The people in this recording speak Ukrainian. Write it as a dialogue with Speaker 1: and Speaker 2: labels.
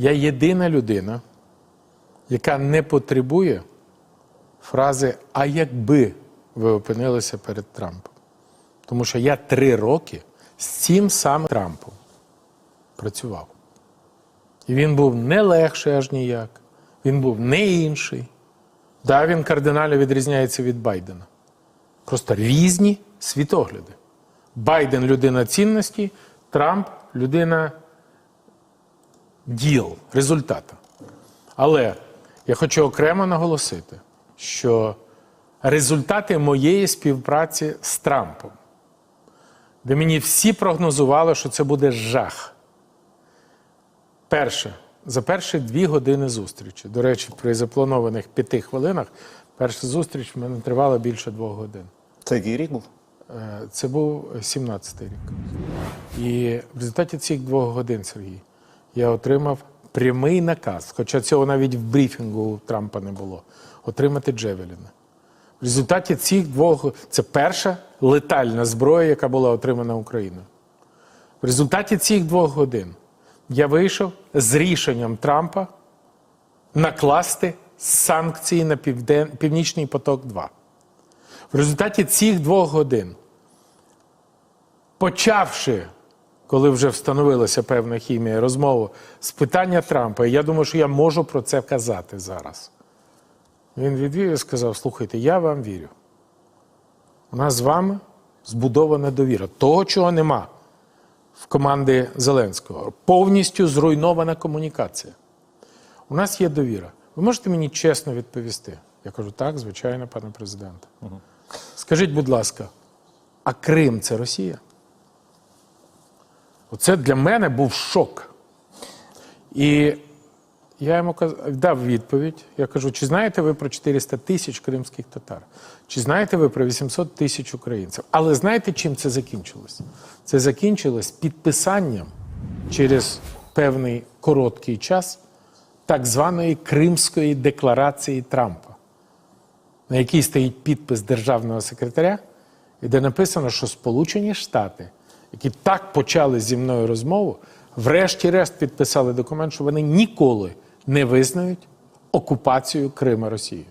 Speaker 1: Я єдина людина, яка не потребує фрази А якби ви опинилися перед Трампом. Тому що я три роки з цим самим Трампом працював. І він був не легший аж ніяк, він був не інший. Да, він кардинально відрізняється від Байдена. Просто різні світогляди. Байден людина цінності, Трамп людина діл, результата. Але я хочу окремо наголосити, що результати моєї співпраці з Трампом, де мені всі прогнозували, що це буде жах. Перше, за перші дві години зустрічі. До речі, при запланованих п'яти хвилинах перша зустріч в мене тривала більше двох годин.
Speaker 2: Це який рік був?
Speaker 1: Е, Це був 17-й рік. І в результаті цих двох годин, Сергій, я отримав прямий наказ, хоча цього навіть в брифінгу Трампа не було, отримати Джевеліна. В результаті цих двох це перша летальна зброя, яка була отримана Україною. В результаті цих двох годин я вийшов з рішенням Трампа накласти санкції на Півден... Північний поток 2. В результаті цих двох годин, почавши, коли вже встановилася певна хімія, розмову з питання Трампа, і я думаю, що я можу про це казати зараз. Він відвів і сказав: слухайте, я вам вірю. У нас з вами збудована довіра. Того, чого нема в команди Зеленського. Повністю зруйнована комунікація. У нас є довіра. Ви можете мені чесно відповісти? Я кажу, так, звичайно, пане президенте. Скажіть, будь ласка, а Крим це Росія? Оце для мене був шок. І я йому дав відповідь. Я кажу: чи знаєте ви про 400 тисяч кримських татар? Чи знаєте ви про 800 тисяч українців? Але знаєте, чим це закінчилось? Це закінчилось підписанням через певний короткий час так званої Кримської декларації Трампа, на якій стоїть підпис державного секретаря, і де написано, що Сполучені Штати, які так почали зі мною розмову, врешті-решт підписали документ, що вони ніколи не визнають окупацію Крима Росією.